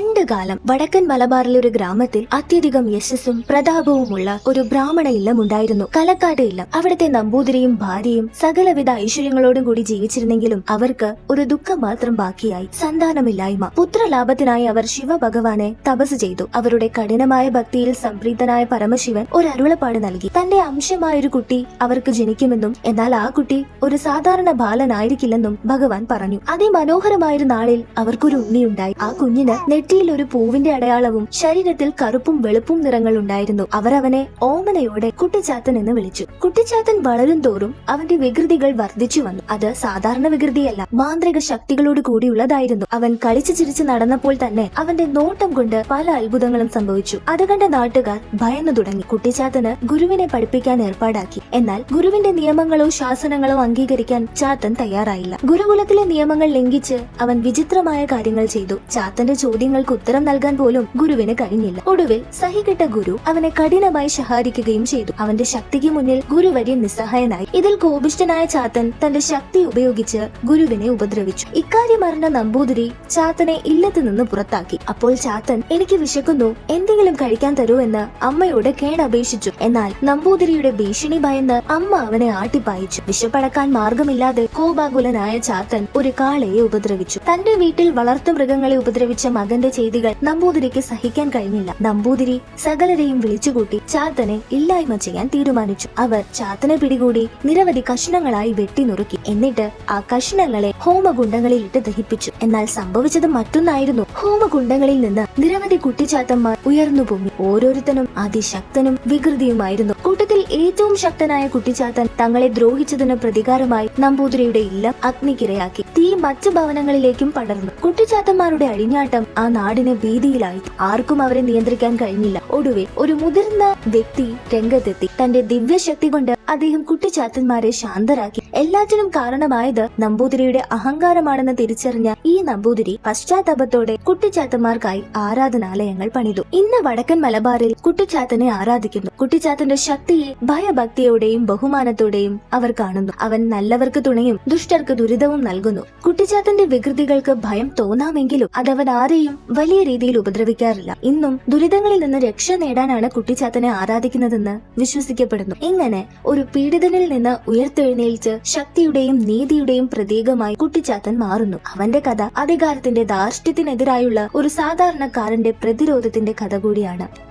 one കാലം വടക്കൻ മലബാറിലെ ഒരു ഗ്രാമത്തിൽ അത്യധികം യശസ്സും പ്രതാപവുമുള്ള ഒരു ബ്രാഹ്മണ ഇല്ലം ഉണ്ടായിരുന്നു കലക്കാട് ഇല്ലം. അവിടുത്തെ നമ്പൂതിരിയും ഭാര്യയും സകലവിധ ഐശ്വര്യങ്ങളോടും കൂടി ജീവിച്ചിരുന്നെങ്കിലും അവർക്ക് ഒരു ദുഃഖം മാത്രം ബാക്കിയായി. സന്താനമില്ലായ്മ. പുത്രലാഭത്തിനായി അവർ ശിവഭഗവാനെ തപസ് ചെയ്തു. അവരുടെ കഠിനമായ ഭക്തിയിൽ സംപ്രീതനായ പരമശിവൻ ഒരു അരുളപ്പാട് നൽകി. തന്റെ അംശമായ ഒരു കുട്ടി അവർക്ക് ജനിക്കുമെന്നും എന്നാൽ ആ കുട്ടി ഒരു സാധാരണ ബാലനായിരിക്കില്ലെന്നും ഭഗവാൻ പറഞ്ഞു. അതേ അതിമനോഹരമായൊരു നാളിൽ അവർക്കൊരു ഉണ്ണിയുണ്ടായി. ആ കുഞ്ഞിന് നെറ്റിയിൽ ഒരു പൂവിന്റെ അടയാളവും ശരീരത്തിൽ കറുപ്പും വെളുപ്പും നിറങ്ങൾ ഉണ്ടായിരുന്നു. അവർ അവനെ ഓമനയോടെ കുട്ടിച്ചാത്തൻ എന്ന് വിളിച്ചു. കുട്ടിച്ചാത്തൻ വളരും തോറും അവന്റെ വികൃതികൾ വർദ്ധിച്ചു വന്നു. അത് സാധാരണ വികൃതിയല്ല മാന്ത്രിക ശക്തികളോട് കൂടിയുള്ളതായിരുന്നു. അവൻ കളിച്ചു ചിരിച്ചു നടന്നപ്പോൾ തന്നെ അവന്റെ നോട്ടം കൊണ്ട് പല അത്ഭുതങ്ങളും സംഭവിച്ചു. അത് കണ്ട നാട്ടുകാർ ഭയന്നു തുടങ്ങി. കുട്ടിച്ചാത്തന് ഗുരുവിനെ പഠിപ്പിക്കാൻ ഏർപ്പാടാക്കി. എന്നാൽ ഗുരുവിന്റെ നിയമങ്ങളോ ശാസനങ്ങളോ അംഗീകരിക്കാൻ ചാത്തൻ തയ്യാറായില്ല. ഗുരുകുലത്തിലെ നിയമങ്ങൾ ലംഘിച്ച് അവൻ വിചിത്രമായ കാര്യങ്ങൾ ചെയ്തു. ചാത്തന്റെ ചോദ്യങ്ങൾക്ക് ഉത്തരം നൽകാൻ പോലും ഗുരുവിന് കഴിഞ്ഞില്ല. ഒടുവിൽ സഹികെട്ട ഗുരു അവനെ കഠിനമായി ശഹാരിക്കുകയും ചെയ്തു. അവന്റെ ശക്തിക്ക് മുന്നിൽ ഗുരു വലിയ നിസ്സഹായനായി. ഇതിൽ കോപിഷ്ടനായ ചാത്തൻ തന്റെ ശക്തി ഉപയോഗിച്ച് ഗുരുവിനെ ഉപദ്രവിച്ചു. ഇക്കാര്യം അറിഞ്ഞ നമ്പൂതിരി ചാത്തനെ ഇല്ലത്ത് നിന്ന് പുറത്താക്കി. അപ്പോൾ ചാത്തൻ എനിക്ക് വിശക്കുന്നു. എന്തെങ്കിലും കഴിക്കാൻ തരൂ എന്ന് അമ്മയോട് കേണപേക്ഷിച്ചു എന്നാൽ നമ്പൂതിരിയുടെ ഭീഷണി ഭയന്ന് അമ്മ അവനെ ആട്ടിപ്പായിച്ചു. വിശപ്പടക്കാൻ മാർഗമില്ലാതെ കോപാകുലനായ ചാത്തൻ ഒരു കാളയെ ഉപദ്രവിച്ചു. തന്റെ വീട്ടിൽ വളർത്തു മൃഗങ്ങളെ ഉപദ്രവിച്ച മകന്റെ ചെയ്തികൾ നമ്പൂതിരിക്ക് സഹിക്കാൻ കഴിഞ്ഞില്ല. നമ്പൂതിരി സകലരെയും വിളിച്ചുകൂട്ടി ചാത്തനെ ഇല്ലായ്മ ചെയ്യാൻ തീരുമാനിച്ചു. അവർ ചാത്തനെ പിടികൂടി നിരവധി കഷ്ണങ്ങളായി വെട്ടി നുറുക്കി. എന്നിട്ട് ആ കഷ്ണങ്ങളെ ഹോമകുണ്ടങ്ങളിൽ ഇട്ട് ദഹിപ്പിച്ചു. എന്നാൽ സംഭവിച്ചത് മറ്റൊന്നായിരുന്നു. ഹോമകുണ്ടങ്ങളിൽ നിന്ന് നിരവധി കുട്ടിച്ചാത്തന്മാർ ഉയർന്നു പൊങ്ങി ഓരോരുത്തനും അതിശക്തനും വികൃതിയുമായിരുന്നു. കൂട്ടത്തിൽ ഏറ്റവും ശക്തനായ കുട്ടിച്ചാത്തൻ തങ്ങളെ ദ്രോഹിച്ചതിന് പ്രതികാരമായി നമ്പൂതിരിയുടെ ഇല്ലം അഗ്നിക്കിരയാക്കി. തീ മറ്റു ഭവനങ്ങളിലേക്കും പടർന്നു. കുട്ടിച്ചാത്തന്മാരുടെ അഴിഞ്ഞാട്ടം ആ നാടിനെ ഭീതിയിലായി. ആർക്കും അവരെ നിയന്ത്രിക്കാൻ കഴിഞ്ഞില്ല. ഒടുവിൽ ഒരു മുതിർന്ന വ്യക്തി രംഗത്തെത്തി. തന്റെ ദിവ്യശക്തി കൊണ്ട് അദ്ദേഹം കുട്ടിച്ചാത്തന്മാരെ ശാന്തരാക്കി. എല്ലാറ്റിനും കാരണമായത് നമ്പൂതിരിയുടെ അഹങ്കാരമാണെന്ന് തിരിച്ചറിഞ്ഞ ഈ നമ്പൂതിരി പശ്ചാത്തപത്തോടെ കുട്ടിച്ചാത്തന്മാർക്കായി ആരാധനാലയങ്ങൾ പണിതു. ഇന്ന് വടക്കൻ മലബാറിൽ കുട്ടിച്ചാത്തനെ ആരാധിക്കുന്നു. കുട്ടിച്ചാത്തന്റെ ശക്തിയെ ഭയഭക്തിയോടെയും ബഹുമാനത്തോടെയും അവർ കാണുന്നു. അവൻ നല്ലവർക്ക് തുണയും ദുഷ്ടർക്ക് ദുരിതവും നൽകുന്നു. കുട്ടിച്ചാത്തന്റെ വികൃതികൾക്ക് ഭയം തോന്നാമെങ്കിലും അതവൻ ആരെയും വലിയ രീതിയിൽ ഉപദ്രവിക്കാറില്ല. ഇന്നും ദുരിതങ്ങളിൽ നിന്ന് രക്ഷ നേടാനാണ് കുട്ടിച്ചാത്തനെ ആരാധിക്കുന്നതെന്ന് വിശ്വസിക്കപ്പെടുന്നു. ഇങ്ങനെ ഒരു പീഡിതനിൽ നിന്ന് ഉയർത്തെഴുന്നേൽച്ച് ശക്തിയുടെയും നീതിയുടെയും പ്രതീകമായി കുട്ടിച്ചാത്തൻ മാറുന്നു. അവന്റെ കഥ അധികാരത്തിന്റെ ധാർഷ്ട്യത്തിനെതിരായുള്ള ഒരു സാധാരണക്കാരന്റെ പ്രതിരോധത്തിന്റെ കഥ കൂടിയാണ്.